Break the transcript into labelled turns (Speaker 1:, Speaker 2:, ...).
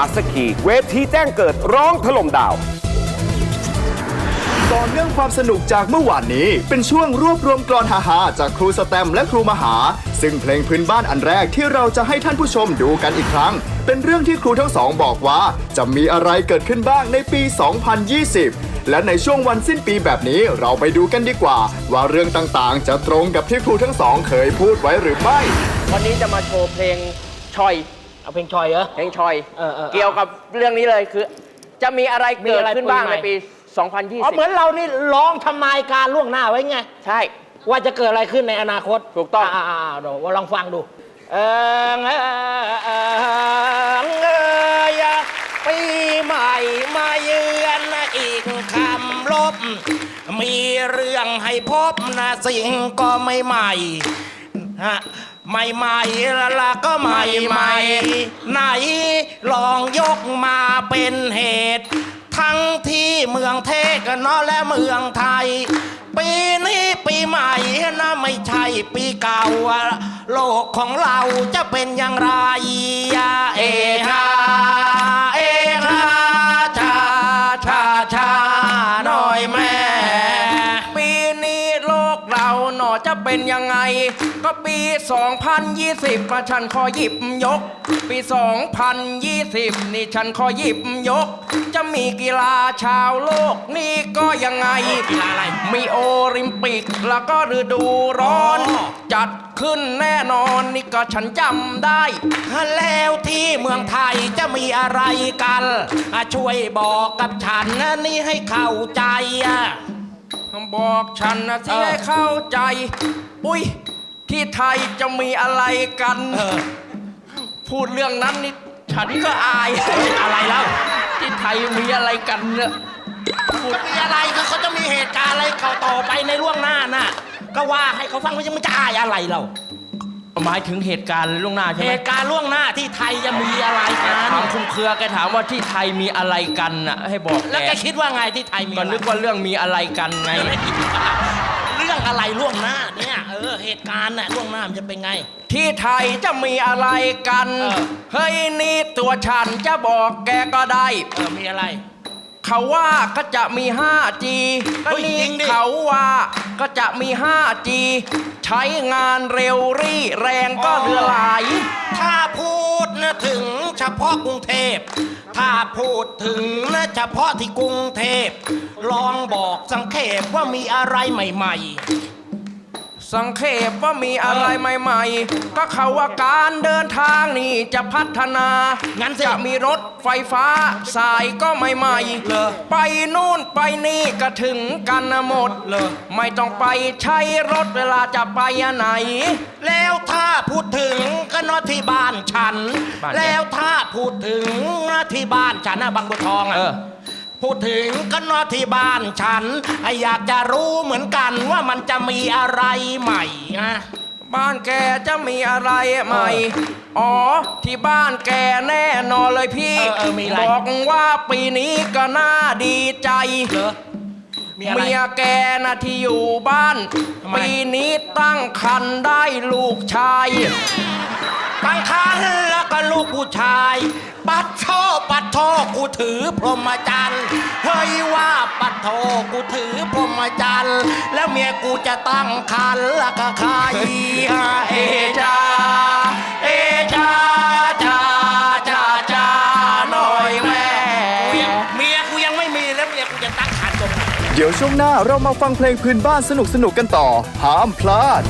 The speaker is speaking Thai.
Speaker 1: มาสคีเวทีแจ้งเกิดร้องถล่มดาว
Speaker 2: ต่อเนื่องความสนุกจากเมื่อวานนี้ เป็นช่วงรวบรวมกลอนฮาๆจากครูสแตมและครูมหา ซึ่งเพลงพื้นบ้านอันแรกที่เราจะให้ท่านผู้ชมดูกันอีกครั้ง เป็นเรื่องที่ครูทั้งสองบอกว่า จะมีอะไรเกิดขึ้นบ้างในปี 2020 และในช่วงวันสิ้นปีแบบนี้เราไปดูกันดีกว่า ว่าเรื่องต่างๆ จะตรงกับที่ครูทั้งสองเคยพูดไว้หรือไม่
Speaker 3: วันนี้จะมาโชว์เพลงชอย
Speaker 4: เอาเพลงชอยเหรอ
Speaker 3: เพลงชอย
Speaker 4: เออเออ
Speaker 3: เกี่ยวกับเรื่องนี้เลยคือ จะมีอะไร
Speaker 4: มี
Speaker 3: เกิด
Speaker 4: อะไร
Speaker 3: ขึ้นบ้าง
Speaker 4: ปีใหม่
Speaker 3: ในปี
Speaker 4: อ๋อเหมือน
Speaker 3: 2020
Speaker 4: เรานี่ร้องทำนายการล่วงหน้าไว้ไง
Speaker 3: ใช่
Speaker 4: ว่าจะเกิดอะไรขึ้นในอนาคต
Speaker 3: ถูกต้อง
Speaker 4: อ่าๆๆเดี๋ยวว่าลองฟังดู เออเออเออเอยปีใหม่มาเยือนอีกคำลบ มีเรื่องให้พบนะสิ่งก็ไม่ใหม่ ฮะใหม่ๆละละก็ใหม่ใหม่ไหนลองยกมาเป็นเหตุ ทั้งที่เมืองเทศกันเนาะและเมืองไทย ปีนี้ปีใหม่นะไม่ใช่ปีเก่า โลกของเราจะเป็นอย่างไรอะเอฮา
Speaker 3: จะเป็นยังไง ก็ปี 2020มาฉันขอหยิบยก ปี 2020 นี่ฉันขอหยิบยก จะมีกีฬาชาวโลกนี่ก็ยังไง
Speaker 4: กีฬาอะไร
Speaker 3: มีโอลิมปิกแล้วก็ฤดูร้อน
Speaker 4: อ๋อ
Speaker 3: จัดขึ้นแน่นอนนี่ก็ฉันจำได้
Speaker 4: แล้วที่เมืองไทยจะมีอะไรกันอะช่วยบอกกับฉันนะนี่ให้เข้าใจอะ
Speaker 3: บอกฉันนะที่
Speaker 4: เออ
Speaker 3: ให้เข้าใจ อุ้ยที่ไทยจะมีอะไรกัน
Speaker 4: เออ
Speaker 3: พูดเรื่องนั้นนี่ฉันก็อาย
Speaker 4: อะไรแล้ว
Speaker 3: ที่ไทยมีอะไรกันเนี่ย
Speaker 4: พูดมีอะไรคือเขาจะมีเหตุการณ์อะไรเก่าต่อไปในล่วงหน้าน่ะ ก็ว่าให้เขาฟังว่าจะมันจะอายอะไรเรา
Speaker 3: หมายถึงเหตุการณ์ล่วงหน้าใช่
Speaker 4: เห
Speaker 3: ไหม
Speaker 4: ตุการณ์ล่วงหน้าที่ไทยจะมีอะไรกัน
Speaker 3: ถามคุมเครือแกถามว่าที่ไทยมีอะไรกันน่ะให้บอกแก
Speaker 4: แล้วแกคิดว่าไงที่ไทยมี
Speaker 3: ก็
Speaker 4: อะไร
Speaker 3: นึกว่าเรื่องมีอะไรกันไง
Speaker 4: เรื่องอะไรล่วงหน้าเนี่ยเออเหตุการณ์น่ะล่วงหน้ามันจะเป็นไง
Speaker 3: ที่ไทยจะมีอะไรกัน
Speaker 4: เออ
Speaker 3: เฮ้ยนี่ตัวฉันจะบอกแกก็ได้
Speaker 4: เออมีอะไร
Speaker 3: เขาว่าก็จะมี 5G ก็
Speaker 4: เฮ้ย
Speaker 3: นี่
Speaker 4: จริงดิ
Speaker 3: เขาว่าก็จะมี 5G ใช้งานเร็วรี่แรงก็เรือไหล
Speaker 4: ถ้าพูดนะถึงเฉพาะกรุงเทพ ถ้าพูดถึงนะเฉพาะที่กรุงเทพ ลองบอกสังเขปว่ามีอะไรใหม่
Speaker 3: สังเขปว่ามีอะไรใหม่ ๆ ก็เขาว่าการเดินทางนี่จะพัฒนา
Speaker 4: งั้นสิ
Speaker 3: จะมีรถไฟฟ้าสายก็ใหม่
Speaker 4: เหรอ
Speaker 3: ไปนู่นไปนี่ก็ถึงกันหมด
Speaker 4: เหรอ
Speaker 3: ไม่ต้องไปใช้รถเวลาจะไปไหน
Speaker 4: ๆแล้วถ้าพูดถึงก็นอที่บ้านฉัน
Speaker 3: บ้านแก
Speaker 4: แล้วถ้าพูดถึงนะที่บ้านฉันนะบางบัวทองอะ
Speaker 3: เออ
Speaker 4: พูดถึงก็นอที่บ้านฉัน อยากจะรู้เหมือนกันว่ามันจะมีอะไรใหม่นะ
Speaker 3: บ้านแกจะมีอะไรใหม่ อ๋อ ที่บ้านแกแน่นอนเลยพี่
Speaker 4: เออเออมีอะไร
Speaker 3: บอกว่าปีนี้ก็น่าดีใจ
Speaker 4: เหรอ มีอะไร
Speaker 3: เมียแกนะที่อยู่บ้าน
Speaker 4: ทำไม
Speaker 3: ปีนี้ตั้งคันได้ลูกชาย
Speaker 4: ตั้งคันแล้วก็ลูกผู้ชาย ปัดโทปัดโทกูถือพรหมจรรย์เฮ้ยว่าปัดโทกูถือพรหมจรรย์แล้วเมียกูจะตั้งคันแล้วก็ใครเอชาเอชาชาชาชาหน่อยแม่เมียกูยังไม่มีแล้วเมียกูจะตั้งคันตรงไหน
Speaker 2: เดี๋ยวช่วงหน้าเรามาฟังเพลงพื้นบ้านสนุกๆกันต่อห้ามพลาด